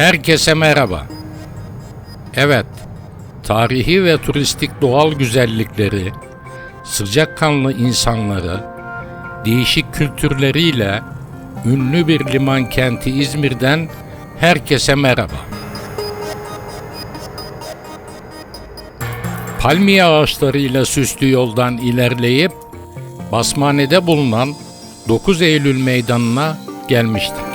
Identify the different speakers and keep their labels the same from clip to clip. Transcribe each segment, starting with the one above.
Speaker 1: Herkese merhaba. Evet, tarihi ve turistik doğal güzellikleri, sıcakkanlı insanları, değişik kültürleriyle ünlü bir liman kenti İzmir'den herkese merhaba. Palmiye ağaçlarıyla süslü yoldan ilerleyip Basmane'de bulunan 9 Eylül Meydanı'na gelmiştik.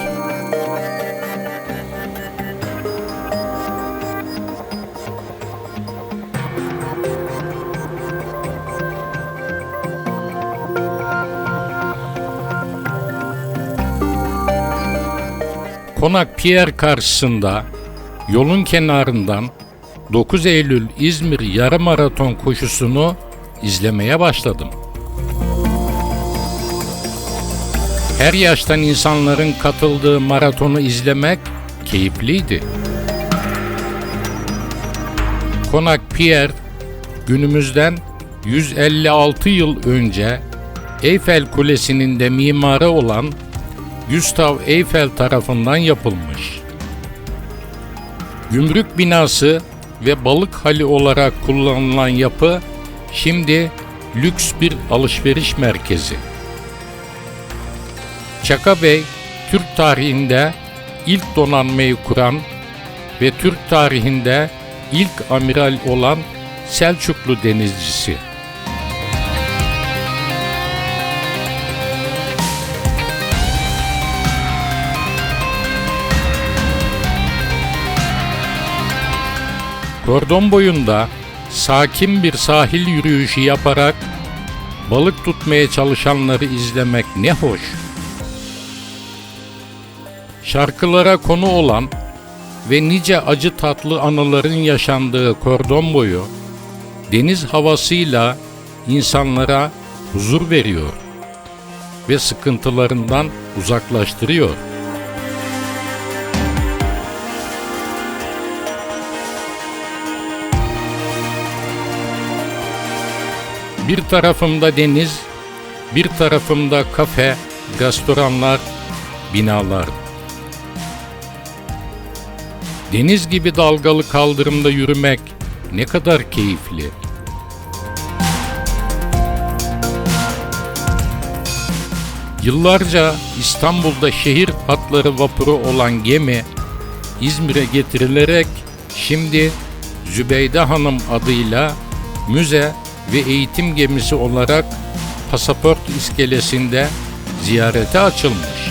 Speaker 1: Konak Pierre karşısında yolun kenarından 9 Eylül İzmir yarım maraton koşusunu izlemeye başladım. Her yaştan insanların katıldığı maratonu izlemek keyifliydi. Konak Pierre günümüzden 156 yıl önce Eyfel Kulesi'nin de mimarı olan Gustav Eiffel tarafından yapılmış. Gümrük binası ve balık hali olarak kullanılan yapı şimdi lüks bir alışveriş merkezi. Çaka Bey, Türk tarihinde ilk donanmayı kuran ve Türk tarihinde ilk amiral olan Selçuklu denizcisi. Kordon boyunda sakin bir sahil yürüyüşü yaparak balık tutmaya çalışanları izlemek ne hoş. Şarkılara konu olan ve nice acı tatlı anıların yaşandığı kordon boyu deniz havasıyla insanlara huzur veriyor ve sıkıntılarından uzaklaştırıyor. Bir tarafımda deniz, bir tarafımda kafe, restoranlar, binalar. Deniz gibi dalgalı kaldırımda yürümek ne kadar keyifli. Yıllarca İstanbul'da şehir hatları vapuru olan gemi İzmir'e getirilerek şimdi Zübeyde Hanım adıyla müze ve eğitim gemisi olarak pasaport iskelesinde ziyarete açılmış.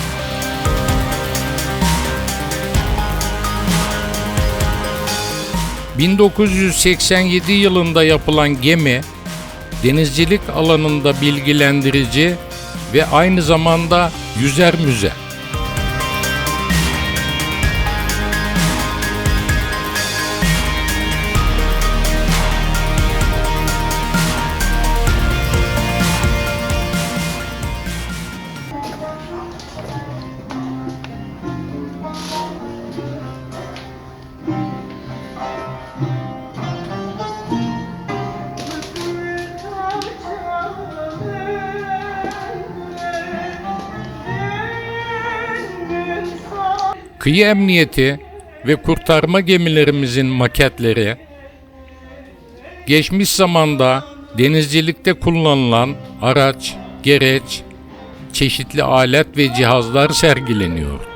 Speaker 1: ...1987 yılında yapılan gemi... ...denizcilik alanında bilgilendirici... ...ve aynı zamanda yüzer müze. Kıyı emniyeti ve kurtarma gemilerimizin maketleri, geçmiş zamanda denizcilikte kullanılan araç, gereç, çeşitli alet ve cihazlar sergileniyor.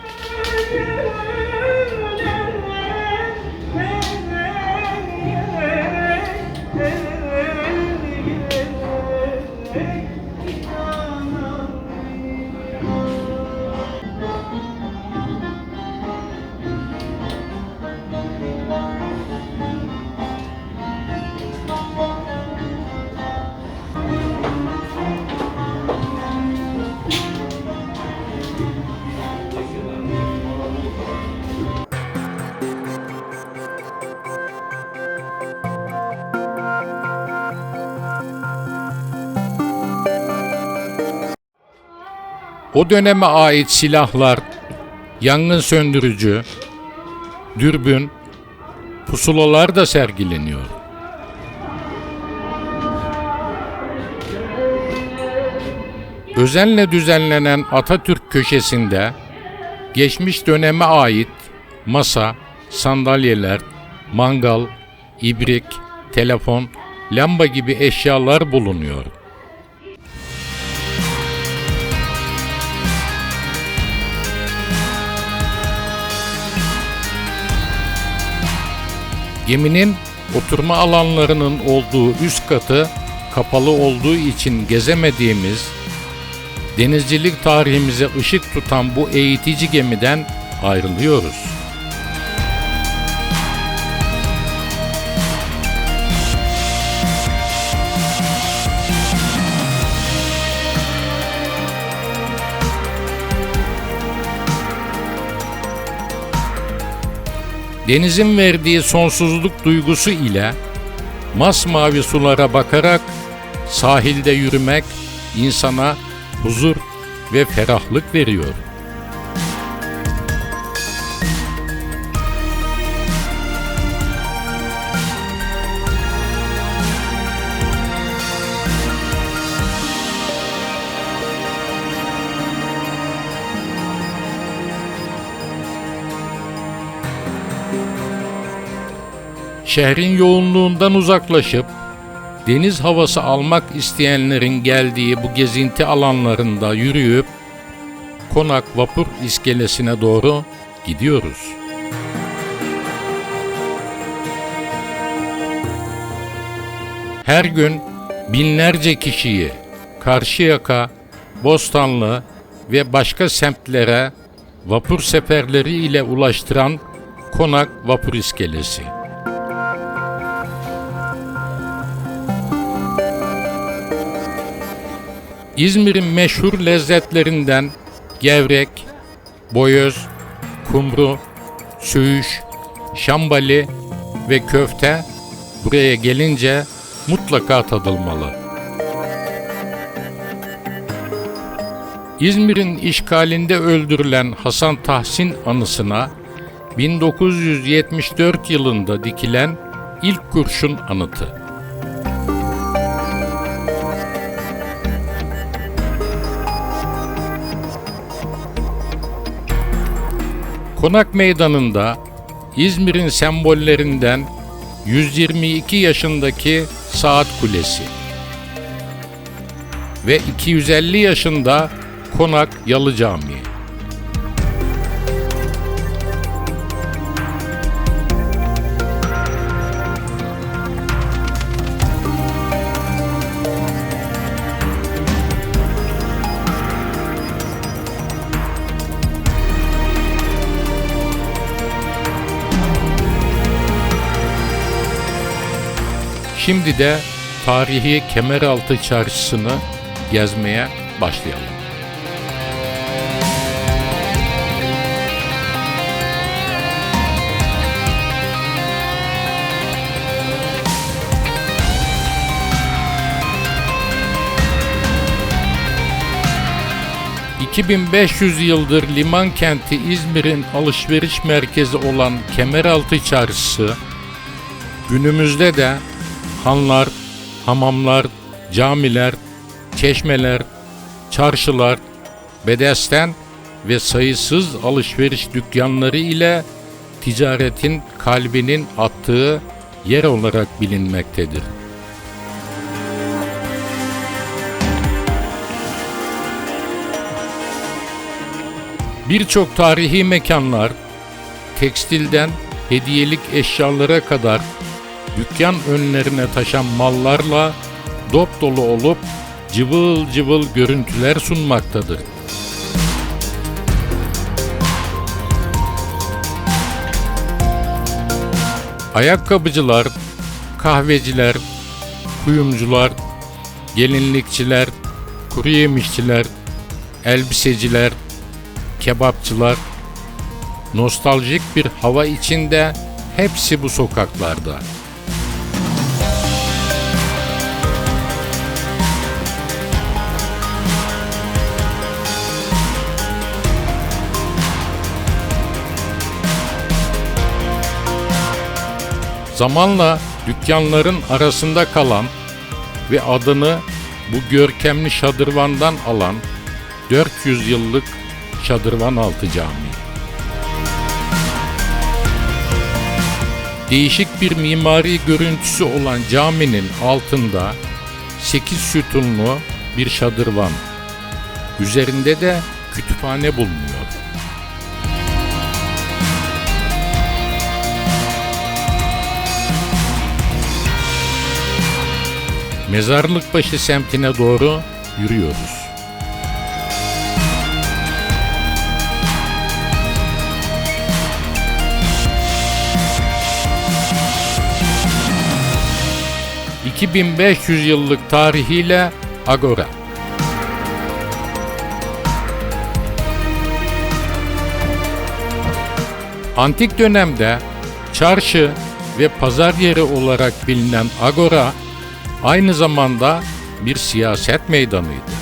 Speaker 1: O döneme ait silahlar, yangın söndürücü, dürbün, pusulalar da sergileniyor. Özenle düzenlenen Atatürk köşesinde geçmiş döneme ait masa, sandalyeler, mangal, ibrik, telefon, lamba gibi eşyalar bulunuyor. Geminin oturma alanlarının olduğu üst katı kapalı olduğu için gezemediğimiz, denizcilik tarihimize ışık tutan bu eğitici gemiden ayrılıyoruz. Denizin verdiği sonsuzluk duygusu ile masmavi sulara bakarak sahilde yürümek insana huzur ve ferahlık veriyor. Şehrin yoğunluğundan uzaklaşıp deniz havası almak isteyenlerin geldiği bu gezinti alanlarında yürüyüp Konak Vapur iskelesine doğru gidiyoruz. Her gün binlerce kişiyi Karşıyaka, Bostanlı ve başka semtlere vapur seferleri ile ulaştıran Konak Vapur İskelesi. İzmir'in meşhur lezzetlerinden gevrek, boyoz, kumru, söğüş, şambali ve köfte buraya gelince mutlaka tadılmalı. İzmir'in işgalinde öldürülen Hasan Tahsin anısına 1974 yılında dikilen ilk kurşun anıtı. Konak Meydanı'nda İzmir'in sembollerinden 122 yaşındaki Saat Kulesi ve 250 yaşında Konak Yalı Camii. Şimdi de tarihi Kemeraltı Çarşısı'nı gezmeye başlayalım. ...2500 yıldır liman kenti İzmir'in alışveriş merkezi olan Kemeraltı Çarşısı... ...günümüzde de hanlar, hamamlar, camiler, çeşmeler, çarşılar, bedesten ve sayısız alışveriş dükkanları ile ticaretin kalbinin attığı yer olarak bilinmektedir. Birçok tarihi mekanlar, tekstilden hediyelik eşyalara kadar dükkan önlerine taşan mallarla dop dolu olup cıvıl cıvıl görüntüler sunmaktadır. Ayakkabıcılar, kahveciler, kuyumcular, gelinlikçiler, kuru yemişçiler, elbiseciler, kebapçılar, nostaljik bir hava içinde hepsi bu sokaklarda. Zamanla dükkanların arasında kalan ve adını bu görkemli şadırvandan alan 400 yıllık Şadırvan Altı Camii. Değişik bir mimari görüntüsü olan caminin altında 8 sütunlu bir şadırvan. Üzerinde de kütüphane bulunuyor. Mezarlıkbaşı semtine doğru yürüyoruz. ...2500 yıllık tarihiyle Agora. Antik dönemde çarşı ve pazar yeri olarak bilinen Agora aynı zamanda bir siyaset meydanıydı.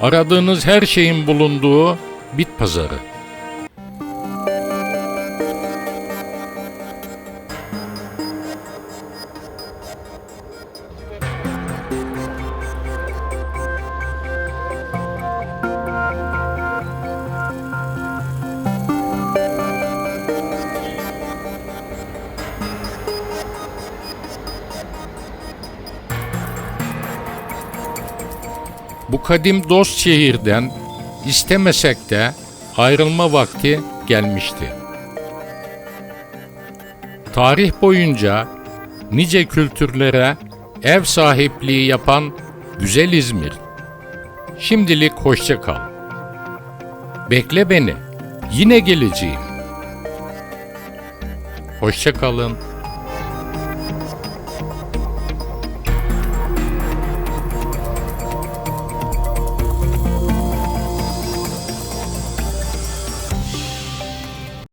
Speaker 1: Aradığınız her şeyin bulunduğu bit pazarı. Kadim dost şehirden istemesek de ayrılma vakti gelmişti. Tarih boyunca nice kültürlere ev sahipliği yapan güzel İzmir. Şimdilik hoşça kal. Bekle beni. Yine geleceğim. Hoşça kalın.